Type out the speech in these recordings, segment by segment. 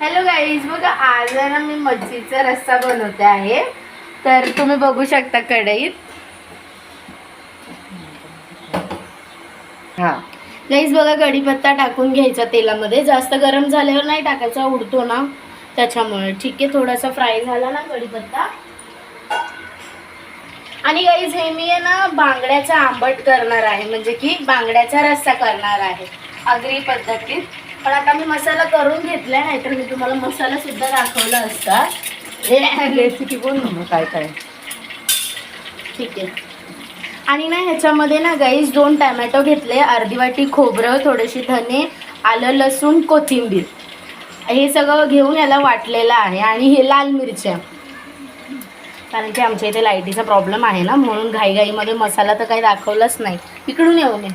Hello guys बघा आज आहे ना मी मच्छीचा रस्सा बनवते आहे. तर तुम्ही बघू शकता कढईत. हा. गाईज बघा कढीपत्ता टाकून घ्यायचा तेलामध्ये. जास्त गरम झाल्यावर नाही टाकायचा उडतो ना. त्याच्यामुळे. ठीक आहे थोडासा फ्राय झाला ना कढीपत्ता. आणि गाईज हे मी आहे ना बांगड्याचा आंबट करणार आहे. म्हणजे की बांगड्याचा रस्सा करणार आहे. आगरी पद्धतीत. पण आता मी मसाला करून घेतलाय नाहीतर मी तुम्हाला मसाला सुद्धा दाखवला असता. रेसिपी बोल ना काय काय. ठीक आहे. आणि ना ह्याच्यामध्ये ना गाईज दोन टॅमॅटो घेतले अर्धी वाटी खोबरं थोडेसे धने आलं लसूण कोथिंबीर. हे सगळं घेऊन याला वाटलेलं आहे आणि हे लाल मिरच्या. कारण की आमच्या इथे लाईटीचा प्रॉब्लेम आहे ना म्हणून घाईघाईमध्ये मसाला तर काही दाखवलाच नाही. इकडून येऊ नये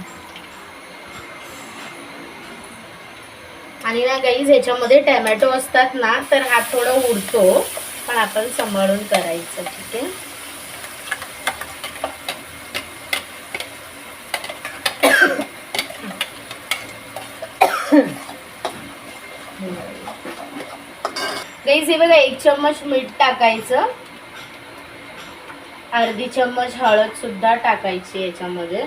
आणि ना गाईज ह्याच्यामध्ये टॅमॅटो असतात ना तर हा थोडा उडतो. पण आपण सांभाळून करायचं ठीक आहे? गाईज हे बघा एक चम्मच मीठ टाकायचं. अर्धी चम्मच हळद सुद्धा टाकायची याच्यामध्ये.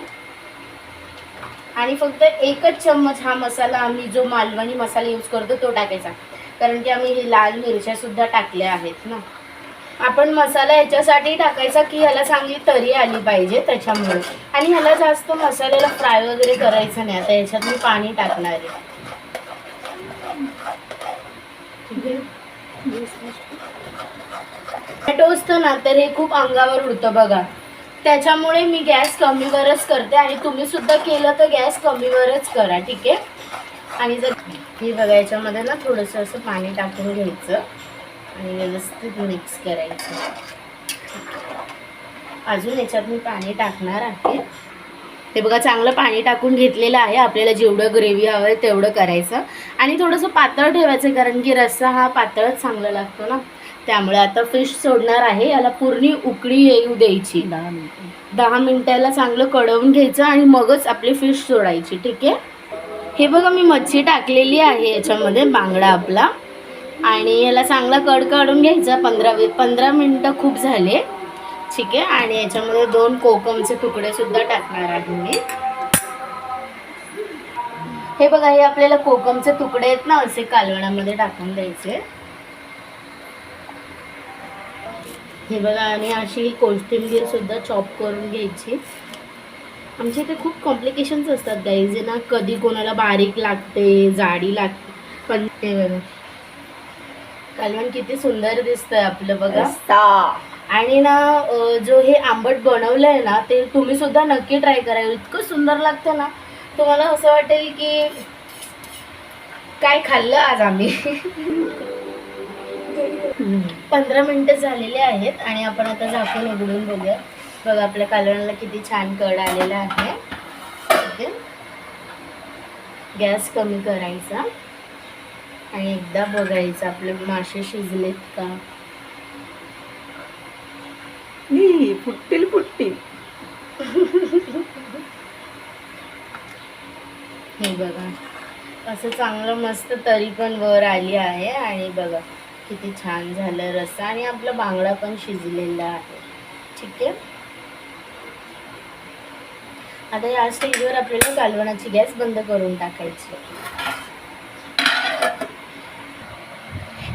आणि फक्त एकच चम्मच हा मसाला आम्ही जो मालवणी मसाला यूज करतो तो टाकायचा. कारण की आम्ही हे लाल मिरच्या सुद्धा टाकल्या आहेत ना. आपण मसाला याच्यासाठी टाकायचा की ह्याला चांगली तरी आली पाहिजे त्याच्यामुळे. आणि ह्याला जास्त मसाल्याला फ्राय वगैरे करायचं नाही. आता याच्यात मी पाणी टाकणार आहे. असतं ना तर हे खूप अंगावर उडतं बघा. त्याच्यामुळे मी गॅस कमीवरच करते आणि तुम्ही सुद्धा केलं तर गॅस कमीवरच करा ठीक आहे? आणि जर हे बघा याच्यामध्ये ना थोडंसं असं पाणी टाकून घ्यायचं आणि व्यवस्थित मिक्स करायचं. अजून याच्यात मी पाणी टाकणार आहे. ते बघा चांगलं पाणी टाकून घेतलेलं आहे. आपल्याला जेवढं ग्रेव्ही हवं आहे तेवढं करायचं. आणि थोडंसं पातळ ठेवायचं कारण की रस्सा हा पातळच चांगला लागतो ना. त्यामुळे आता फिश सोडणार आहे. याला पूर्ण उकळी येऊ द्यायची. दहा मिनिटं. दहा मिनिटाला चांगलं कढवून घ्यायचं आणि मगच आपली फिश सोडायची. ठीक आहे? हे बघा मी मच्छी टाकलेली आहे याच्यामध्ये बांगडा आपला. आणि याला चांगला कड काढून घ्यायचा. पंधरा वी पंधरा मिनटं खूप झाले. ठीक आहे? आणि याच्यामध्ये दोन कोकमचे तुकडे सुद्धा टाकणार आहे मी. हे बघा हे आपल्याला कोकमचे तुकडे आहेत ना असे कालवणामध्ये टाकून द्यायचे. हे बघा आणि अशी ही कोथिंबीर सुद्धा चॉप करून घ्यायची. आमच्या इथे खूप कॉम्प्लिकेशन्स असतात गाईज ना कधी कोणाला बारीक लागते जाडी लागते. पण ते बघा. कालवण किती सुंदर दिसतंय आपलं बघा. आणि ना जो हे आंबट बनवलंय ना ते तुम्ही सुद्धा नक्की ट्राय करा. इतकं सुंदर लागतं ना. तुम्हाला असं वाटेल की काय खाल्लं आज आम्ही? पंधरा मिनिटं झालेले आहेत आणि आपण आता झाकून उघडून बघूया. बघा आपल्या कालवणाला किती छान कड आलेला आहे. आहे गॅस कमी करायचा. आणि एकदा बघायचं आपले मासे शिजलेत का. फुटतील फुटतील. हे बघा. असं चांगलं मस्त तरी पण वर आली आहे आणि बघा. किती छान झालं. रस्सा आणि आपला बांगडा पण शिजलेला आहे. ठीक आहे? आता या स्टेजवर आपल्याला कालवणाची गॅस बंद करून टाकायची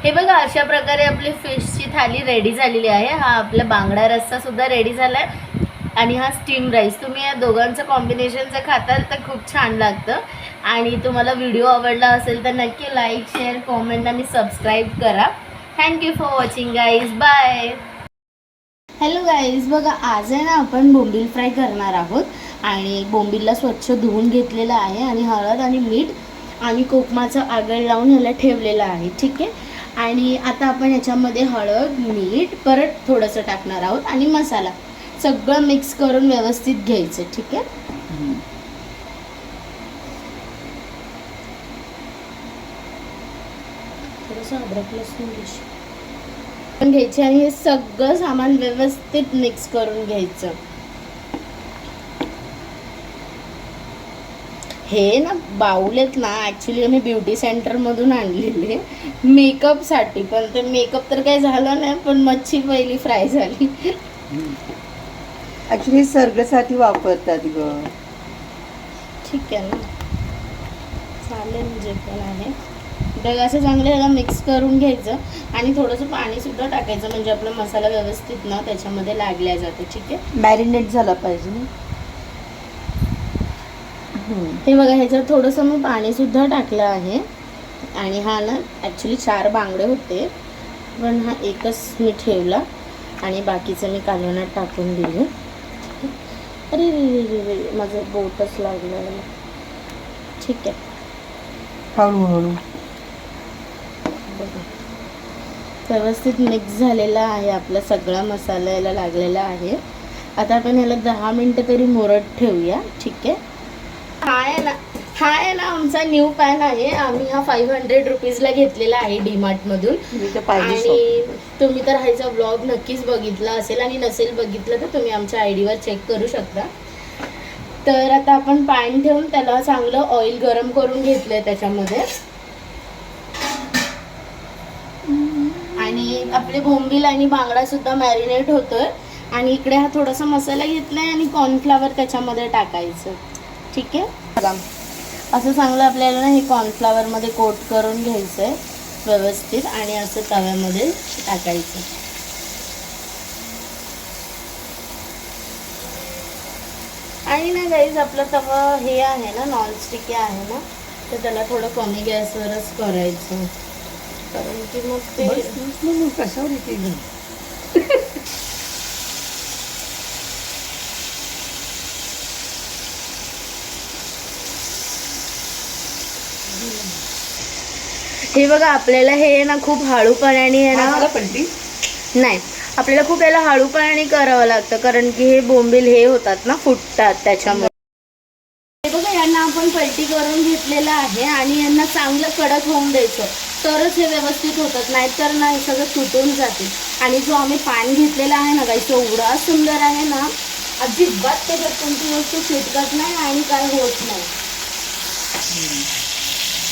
हे बघा अशा प्रकारे आपली फिशची थाली रेडी झालेली आहे. हा आपला बांगडा रस्सा सुद्धा रेडी झालाय. आणि हा स्टीम राईस तुम्ही या दोघांचं कॉम्बिनेशन जर खाताल तर खूप छान लागतं. आणि तुम्हाला व्हिडिओ आवडला असेल तर नक्की लाईक शेअर कॉमेंट आणि सबस्क्राईब करा. Thank you for watching guys bye hello guys बघा आज आहे ना आपण बोंबील फ्राय करणार आहोत. आणि बोंबीलला स्वच्छ धुवून घेतलेलं आहे आणि हळद आणि मीठ आणि कोकमाचं आगळ लावून ह्याला ठेवलेलं आहे ठीक आहे? आणि आता आपण याच्यामध्ये हळद मीठ परत थोडंसं टाकणार आहोत आणि मसाला. सगळं मिक्स करून व्यवस्थित घ्यायचं ठीक आहे? पण घ्यायचे आणि हे सगळं सामान व्यवस्थित मिक्स करून घ्यायचं. हे ना बाऊल आहेत ना ॲक्च्युली आम्ही ब्युटी सेंटरमधून आणलेले. मेकअपसाठी पण ते मेकअप तर काही झालं नाही पण मच्छी पहिली फ्राय झाली. ऍक्च्युली सर्गसाठी वापरतात ग. ठीक आहे ना. चालेल जे पण आहे. असं चांगलं ह्याला मिक्स करून घ्यायचं आणि थोडंसं पाणीसुद्धा टाकायचं. म्हणजे आपला मसाला व्यवस्थित ना त्याच्यामध्ये लागल्या जातो. ठीक आहे? मॅरिनेट झाला पाहिजे. हे बघा ह्याच्यात थोडंसं मी पाणीसुद्धा टाकलं आहे. आणि हा ना ॲक्च्युली चार बांगडे होते. पण हा एकच मी ठेवला. आणि बाकीचं मी कालवणात टाकून दिले. अरे रे रे रे रे माझं बोटच लागलं. ठीक आहे. हळूहळू बघा. व्यवस्थित मिक्स झालेला आहे आपला सगळा मसाला याला लागलेला आहे. आता आपण ह्याला दहा मिनटं तरी मुरत ठेवूया. ठीक आहे? हा ना हा आहे ना आमचा न्यू पॅन आहे. आम्ही हा फाईव्ह हंड्रेड रुपीजला घेतलेला आहे डीमार्टमधून आणि तुम्ही तर ह्याचा ब्लॉग नक्कीच बघितला असेल आणि नसेल बघितलं तर तुम्ही आमच्या आय डीवर चेक करू शकता. तर आता आपण पॅन ठेवून त्याला चांगलं ऑइल गरम करून घेतलंय त्याच्यामध्ये. आणि आपले बोंबील आणि बांगडा सुद्धा मॅरिनेट होतोय. आणि इकडे हा थोडासा मसाला घेतलाय आणि कॉर्नफ्लावर त्याच्यामध्ये टाकायचं. ठीक आहे. असं चांगलं आपल्याला ना हे कॉर्नफ्लावरमध्ये कोट करून घ्यायचं आहे व्यवस्थित आणि असं तव्यामध्ये टाकायचं. आणि ना गाईज आपला तवा हे आहे ना नॉनस्टिकी आहे ना तर त्याला थोडं कमी गॅसवरच करायचं. कारण की मग ते कशावर येते हे बघा आपल्याला हे ना खूप हळूपणाने आहे हा, ना नाही आपल्याला खूप याला हळूपणाने करावं लागतं कारण की हे बोंबील हे होतात ना फुटतात त्याच्यामुळे. हे बघा यांना आपण पलटी करून घेतलेलं आहे आणि यांना चांगलं कडक होऊन द्यायचं. तरच हे व्यवस्थित होतात नाहीतर ना हे सगळं तुटून जाते. आणि जो आम्ही पान घेतलेला आहे ना गाईचं एवढा सुंदर आहे ना. अजिबात त्याच्यात कोणती वस्तू चिटकत नाही आणि काय होत नाही.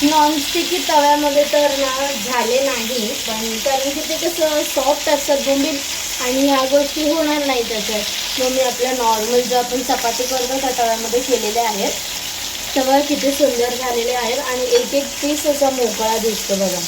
नॉनस्टिकी तव्यामध्ये तर ना झाले नाही पण कारण की ते कसं सॉफ्ट असतात बोंबील आणि ह्या गोष्टी होणार नाही त्याच्यात. मग मी आपल्या नॉर्मल जो आपण चपाती करतो त्या तव्यामध्ये केलेले आहेत. तेव्हा किती सुंदर झालेले आहेत. आणि एक एक पीस असा मोकळा दिसतो बघा.